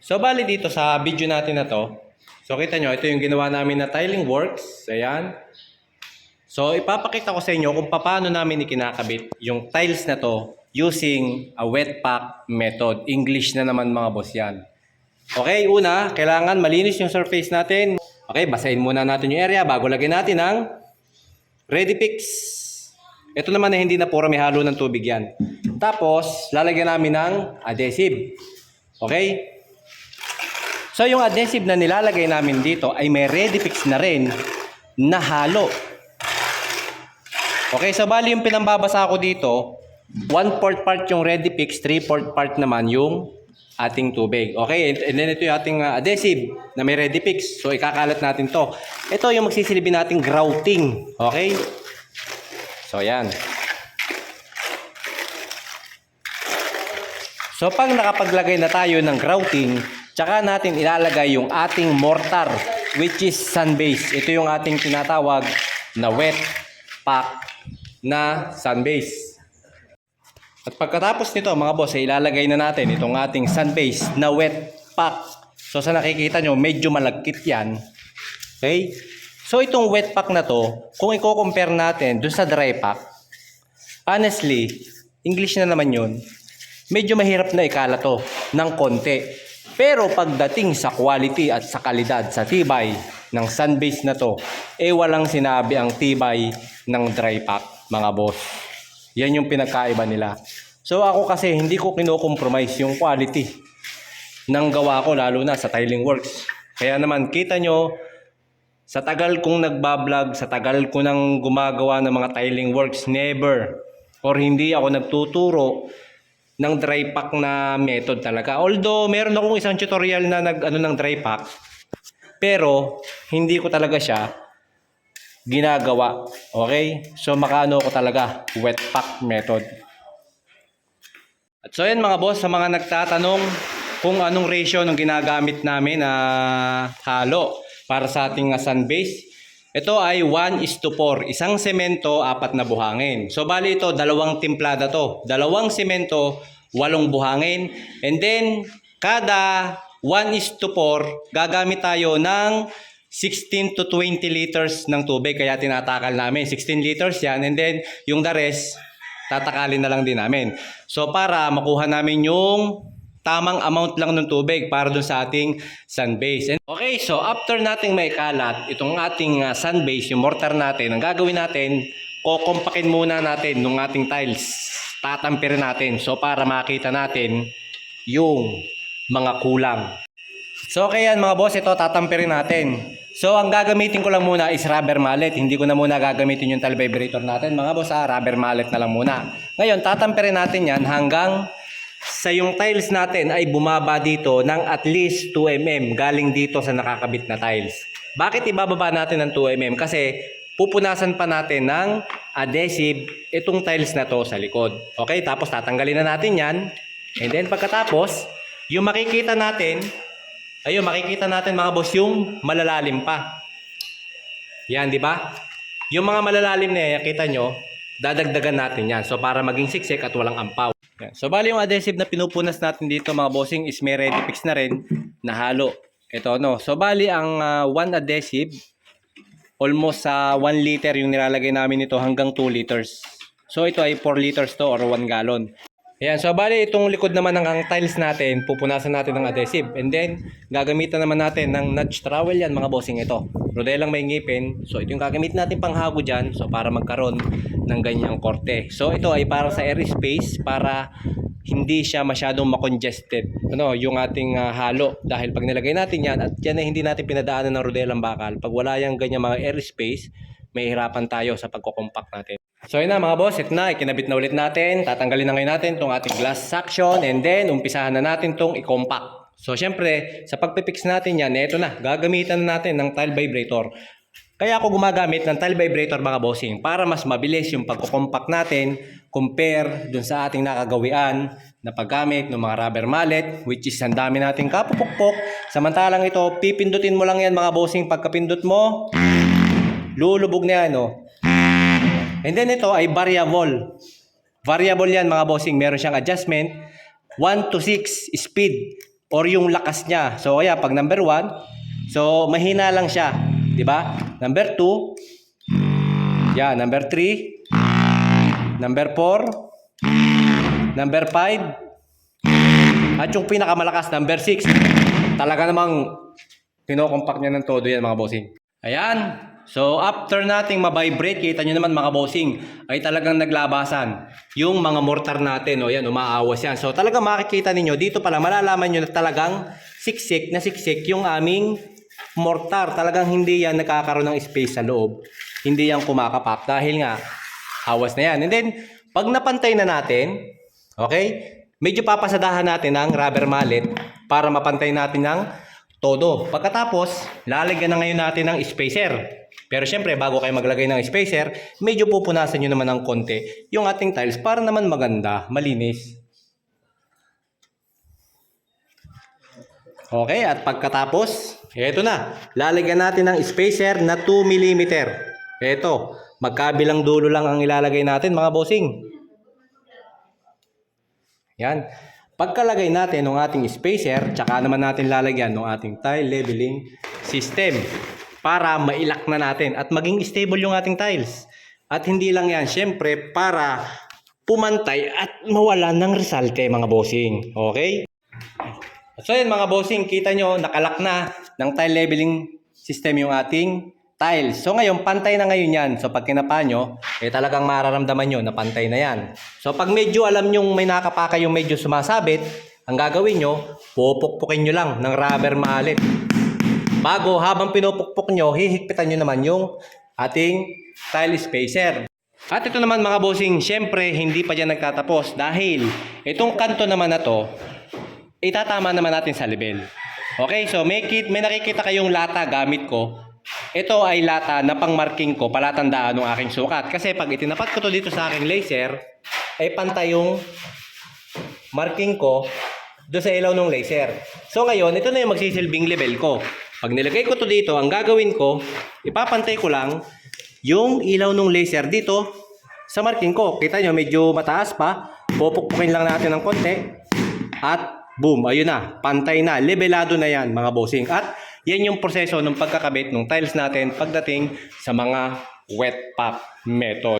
So, bali dito sa video natin na to, so kita nyo, ito yung ginawa namin na tiling works. Ayan. So, ipapakita ko sa inyo kung paano namin ikinakabit yung tiles na to using a wet pack method. English na naman mga boss yan. Okay, una, kailangan malinis yung surface natin. Okay, basahin muna natin yung area bago lagyan natin ng Ready Fix. Ito naman na hindi na puro may halo ng tubig yan. Tapos, lalagyan namin ng adhesive. Okay? So, yung adhesive na nilalagay namin dito ay may Ready Fix na rin na halo. Okay, so bali yung pinambabasa ko dito, 1 4 part yung Ready Fix, 3 4 part naman yung ating tubig. Okay, and then ito yung ating uh, adhesive na may Ready Fix. So, ikakalat natin to. Ito yung magsisilbi nating grouting. Okay? So, yan. So, pag nakapaglagay na tayo ng grouting, tsaka natin ilalagay yung ating mortar, which is sun base. Ito yung ating tinatawag na wet pack na sun base. At pagkatapos nito, mga boss, ay ilalagay na natin itong ating sun base na wet pack. So, sa nakikita nyo, medyo malagkit yan. Okay? So, itong wet pack na to, kung i-compare natin dun sa dry pack, honestly, English na naman yun, medyo mahirap na ikala to ng konti. Pero pagdating sa quality at sa kalidad, sa tibay ng sunbase na to, eh walang sinabi ang tibay ng dry pack, mga boss. Yan yung pinagkaiba nila. So ako kasi hindi ko kino-compromise yung quality ng gawa ko lalo na sa tiling works. Kaya naman kita nyo, sa tagal kong nagbablog, sa tagal ko nang gumagawa ng mga tiling works, never or hindi ako nagtuturo ng dry pack na method talaga. Although meron akong isang tutorial na nag ano ng dry pack, pero hindi ko talaga siya ginagawa. Okay? So makano ko talaga wet pack method. At so yan mga boss, sa mga nagtatanong kung anong ratio ng ginagamit namin na halo para sa ating sun base. Ito ay 1 is to 4. Isang semento, apat na buhangin. So bali ito, dalawang timplada to. Dalawang semento, walong buhangin. And then, kada 1 is to 4, gagamit tayo ng 16 to 20 liters ng tubig. Kaya tinatakal namin. 16 liters yan. And then, yung the rest, tatakalin na lang din namin. So para makuha namin yung tamang amount lang ng tubig para dun sa ating sun base. And okay, so after nating may kalat, itong ating uh, sun base, yung mortar natin, ang gagawin natin, kukumpakin muna natin ng ating tiles. Tatampirin natin. So para makita natin yung mga kulang. So okay yan mga boss, ito tatampirin natin. So ang gagamitin ko lang muna is rubber mallet. Hindi ko na muna gagamitin yung tile vibrator natin. Mga boss, ah, rubber mallet na lang muna. Ngayon, tatampirin natin yan hanggang sa yung tiles natin ay bumaba dito ng at least 2 mm galing dito sa nakakabit na tiles. Bakit ibababa natin ng 2 mm? Kasi pupunasan pa natin ng adhesive itong tiles na to sa likod. Okay, tapos tatanggalin na natin yan. And then pagkatapos, yung makikita natin, ayun, makikita natin mga boss yung malalalim pa. Yan, di ba? Yung mga malalalim na yan, kita nyo, dadagdagan natin yan. So, para maging siksik at walang ampaw. Yan. So, bali yung adhesive na pinupunas natin dito mga bossing is may ready fix na rin na halo. Ito, no? So, bali ang ah, one adhesive, almost sa 1 liter yung nilalagay namin ito hanggang 2 liters. So, ito ay 4 liters to or 1 gallon. Ayan, so bali itong likod naman ng ang tiles natin, pupunasan natin ng adhesive. And then, gagamitan naman natin ng nudge trowel yan mga bossing ito. Rodel lang may ngipin. So, ito yung gagamit natin pang hago dyan. So, para magkaroon ng ganyang korte. So, ito ay para sa airspace para hindi siya masyadong makongested ano, yung ating ah, halo. Dahil pag nilagay natin yan at yan ay hindi natin pinadaanan ng rodelang bakal, pag wala yung ganyan mga airspace, may hirapan tayo sa pagkocompact natin. So yun na mga boss, ito na, ikinabit na ulit natin. Tatanggalin na ngayon natin itong ating glass suction and then umpisahan na natin itong i-compact. So syempre, sa pagpipix natin yan, ito na, gagamitan na natin ng tile vibrator. Kaya ako gumagamit ng tile vibrator mga bossing para mas mabilis yung pagko-compact natin compare dun sa ating nakagawian na paggamit ng mga rubber mallet which is ang dami nating kapupukpok. Samantalang ito, pipindutin mo lang yan mga bossing pagkapindot mo, lulubog na yan oh. And then ito ay variable. Variable yan mga bossing. Meron siyang adjustment. 1 to 6 speed. Or yung lakas niya. So kaya pag number 1, so mahina lang siya, 'di ba? Number 2, yeah, number 3, number 4, number 5, at yung pinakamalakas number 6. Talaga namang kinokompak niya ng todo yan mga bossing. Ayan. So after nating mabibrate, kita nyo naman mga bossing, ay talagang naglabasan yung mga mortar natin. O yan, umaawas yan. So talagang makikita ninyo, dito pala malalaman nyo na talagang siksik na siksik yung aming mortar. Talagang hindi yan nakakaroon ng space sa loob. Hindi yan kumakapak dahil nga awas na yan. And then, pag napantay na natin, okay, medyo papasadahan natin ng rubber mallet para mapantay natin ng todo. Pagkatapos, lalagyan na ngayon natin ng spacer. Pero syempre, bago kayo maglagay ng spacer, medyo pupunasan nyo naman ng konti yung ating tiles para naman maganda, malinis. Okay, at pagkatapos, eto na. Lalagyan natin ng spacer na 2 mm. Eto, magkabilang dulo lang ang ilalagay natin mga bossing. Yan. Pagkalagay natin ng ating spacer, tsaka naman natin lalagyan ng ating tile leveling system para mailak na natin at maging stable yung ating tiles. At hindi lang yan, syempre para pumantay at mawala ng resalte mga bossing. Okay? So yan mga bossing, kita nyo, nakalak na ng tile leveling system yung ating tiles. So ngayon, pantay na ngayon yan. So pag kinapa nyo, eh talagang mararamdaman nyo na pantay na yan. So pag medyo alam nyo may nakapaka yung medyo sumasabit, ang gagawin nyo, pupukpukin nyo lang ng rubber mallet. Bago, habang pinupukpok nyo, hihigpitan nyo naman yung ating tile spacer. At ito naman mga bossing, syempre hindi pa dyan nagtatapos dahil itong kanto naman na to, itatama naman natin sa level. Okay, so may, kit, may nakikita kayong lata gamit ko. Ito ay lata na pang-marking ko, palatandaan ng aking sukat. Kasi pag itinapat ko to dito sa aking laser, ay pantay yung marking ko doon sa ilaw ng laser. So ngayon, ito na yung magsisilbing level ko. Pag nilagay ko to dito, ang gagawin ko, ipapantay ko lang yung ilaw ng laser dito sa marking ko. Kita nyo, medyo mataas pa. Pupukpukin lang natin ng konti. At boom, ayun na. Pantay na. Levelado na yan, mga bossing. At yan yung proseso ng pagkakabit ng tiles natin pagdating sa mga wet pack method.